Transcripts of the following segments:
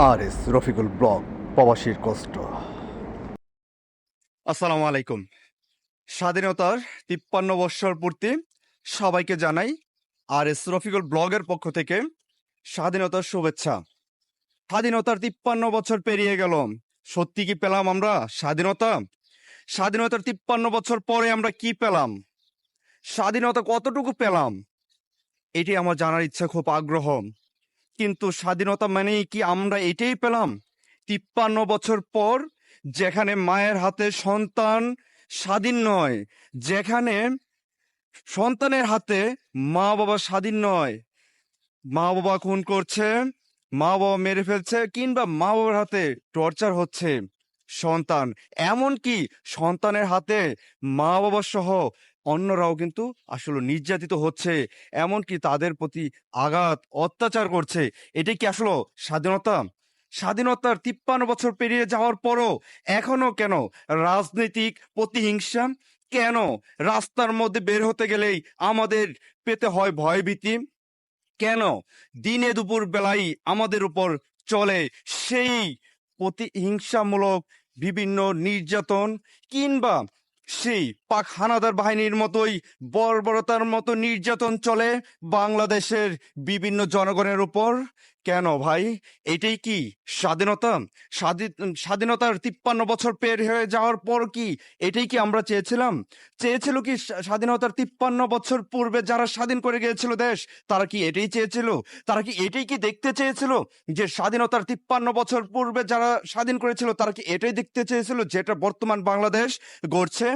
আর S Rafiqul blog, প্রবাসীর কষ্ট। আসসালামু আলাইকুম। স্বাধীনতার তিপ্পান্ন বৎসর পূর্তি সবাইকে জানাই আর এস রফিকুল ব্লগের পক্ষ থেকে স্বাধীনতার শুভেচ্ছা। স্বাধীনতার তিপ্পান্ন বছর পেরিয়ে গেল। সত্যি কি পেলাম আমরা স্বাধীনতা? স্বাধীনতার তিপ্পান্ন বছর পরে আমরা কি পেলাম? স্বাধীনতা কতটুকু পেলাম? এটি আমার জানার ইচ্ছা, খুব আগ্রহ। কিন্তু স্বাধীনতা মানেই কি আমরা এটাই পেলাম? তিপ্পান্ন বছর পর যেখানে মায়ের হাতে সন্তান স্বাধীন নয়, যেখানে সন্তানের হাতে মা বাবা স্বাধীন নয়। মা বাবা খুন করছে মা বাবা মেরে ফেলছে কিংবা মা বাবার হাতে টর্চার হচ্ছে সন্তান। এমন কি সন্তানের হাতে মা বাবা সহ অন্যরাও কিন্তু আসলে নির্যাতিত হচ্ছে, এমনকি তাদের প্রতি আঘাত, অত্যাচার করছে। এটাই কি আসলে স্বাধীনতা? স্বাধীনতার তিপ্পান্ন বছর পেরিয়ে যাওয়ার পরও এখনও কেন রাজনৈতিক প্রতিহিংসা? কেন রাস্তার মধ্যে বের হতে গেলেই আমাদের পেতে হয় ভয়ভীতি? কেন দিনে দুপুর বেলায় আমাদের উপর চলে সেই প্রতিহিংসামূলক বিভিন্ন নির্যাতন কিংবা সেই পাক হানাদার বাহিনীর মতোই বর্বরতার মতো নির্যাতন চলে বাংলাদেশের বিভিন্ন জনগণের উপর। কেন ভাই? এটাই কি স্বাধীনতা? স্বাধী- স্বাধীনতার তিপ্পান্ন বছর পের হয়ে যাওয়ার পর কি এটাই কি আমরা চেয়েছিলাম? চেয়েছিল কি স্বা- স্বাধীনতার তিপ্পান্ন বছর পূর্বে যারা স্বাধীন করে গিয়েছিল দেশ, তারা কি এটাই চেয়েছিল? তারা কি এটাই কি দেখতে চেয়েছিল যে স্বাধীনতার তিপ্পান্ন বছর পূর্বে যারা স্বাধীন করেছিল, তারা কি এটাই দেখতে চেয়েছিল যেটা বর্তমান বাংলাদেশ গড়ছে?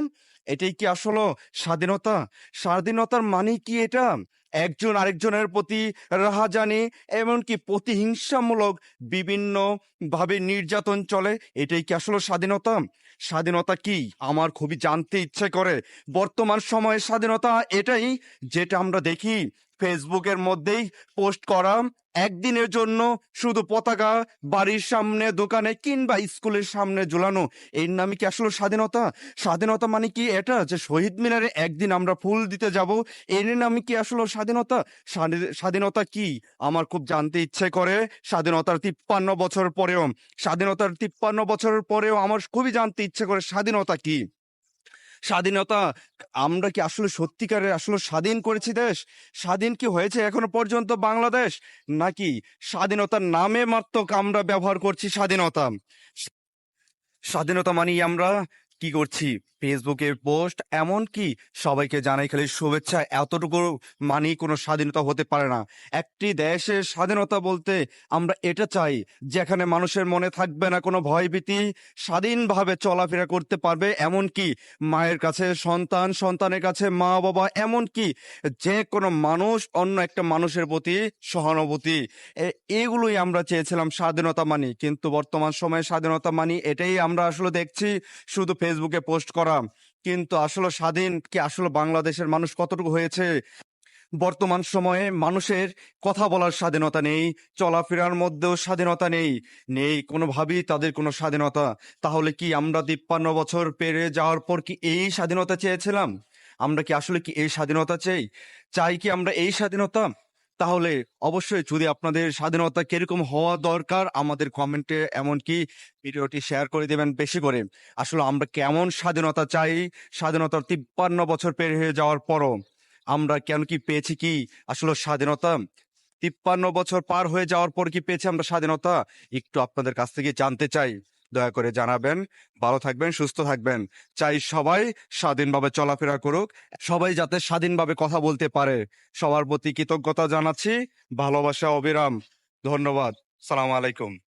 এটাই কি আসলে স্বাধীনতা? স্বাধীনতার মানে কি এটা? একজন আরেকজনের প্রতি রাহা রাহাজানি এমনকি প্রতিহিংসামূলক বিভিন্ন ভাবে নির্যাতন চলে। এটাই কি আসলে স্বাধীনতা? স্বাধীনতা কি? আমার খুবই জানতে ইচ্ছে করে। বর্তমান সময়ে স্বাধীনতা এটাই যেটা আমরা দেখি ফেসবুকের মধ্যেই পোস্ট করা, একদিনের জন্য শুধু পতাকা, বাড়ির সামনে দোকানে কিংবা স্কুলের সামনে ঝুলানো। এর নামে কি আসলে স্বাধীনতা? স্বাধীনতা মানে কি এটা? যে শহীদ মিনারে একদিন আমরা ফুল দিতে যাব, এর নামে কি আসলে স্বাধীনতা? স্বাধীনতা কি? আমার খুব জানতে ইচ্ছে করে স্বাধীনতার তিপ্পান্ন বছর পরেও। স্বাধীনতার তিপ্পান্ন বছর পরেও আমার খুবই জানতে ইচ্ছে করে স্বাধীনতা কি? স্বাধীনতা, আমরা কি আসলে সত্যিকারের আসলে স্বাধীন করেছি দেশ? স্বাধীন কি হয়েছে এখনও পর্যন্ত বাংলাদেশ? নাকি স্বাধীনতার নামে মাত্র আমরা ব্যবহার করছি স্বাধীনতা? স্বাধীনতা মানি আমরা কি করছি? ফেসবুকে পোস্ট এমন কি সবাইকে জানাই খালি শুভেচ্ছা, এতটুকু মানি কোনো স্বাধীনতা হতে পারে না। একটি দেশের স্বাধীনতা বলতে আমরা এটা চাই, যেখানে মানুষের মনে থাকবে না কোনো ভয়ভীতি, স্বাধীনভাবে চলাফেরা করতে পারবে এমন কি মায়ের কাছে সন্তান, সন্তানের কাছে মা, বাবা এমন কি যে কোনো মানুষ, অন্য একটা মানুষের প্রতি সহানুভূতি। এগুলোই আমরা চেয়েছিলাম স্বাধীনতা মানি কিন্তু বর্তমান সময়ে স্বাধীনতা মানি এটাই আমরা আসলে দেখছি, শুধু ফেসবুকে পোস্ট করা কিন্তু আসলে স্বাধীন কি আসলে বাংলাদেশের মানুষ কতটুকু হয়েছে? বর্তমান সময়ে মানুষের কথা বলার স্বাধীনতা নেই, চলাফেরার মধ্যেও স্বাধীনতা নেই। নেই কোনোভাবেই তাদের কোনো স্বাধীনতা। তাহলে কি আমরা তিপ্পান্ন বছর পেরে যাওয়ার পর কি এই স্বাধীনতা চেয়েছিলাম? আমরা কি আসলে কি এই স্বাধীনতা চাই? চাই কি আমরা এই স্বাধীনতা? তাহলে অবশ্যই যদি আপনাদের স্বাধীনতা কীরকম হওয়া দরকার, আমাদের কমেন্টে এমনকি ভিডিওটি শেয়ার করে দেবেন বেশি করে। আসলে আমরা কেমন স্বাধীনতা চাই? স্বাধীনতার তিপ্পান্ন বছর পের হয়ে যাওয়ার পরও আমরা কেন কি পেয়েছি কি? আসলে স্বাধীনতা তিপ্পান্ন বছর পার হয়ে যাওয়ার পর কি পেয়েছি আমরা স্বাধীনতা? একটু আপনাদের কাছ থেকে জানতে চাই। দয়া করে জানাবেন। ভালো থাকবেন, সুস্থ থাকবেন। চাই সবাই স্বাধীনভাবে চলাফেরা করুক, সবাই যাতে স্বাধীনভাবে কথা বলতে পারে। সবার প্রতি কৃতজ্ঞতা জানাচ্ছি। ভালোবাসা, অবিরাম। ধন্যবাদ। সালাম আলাইকুম।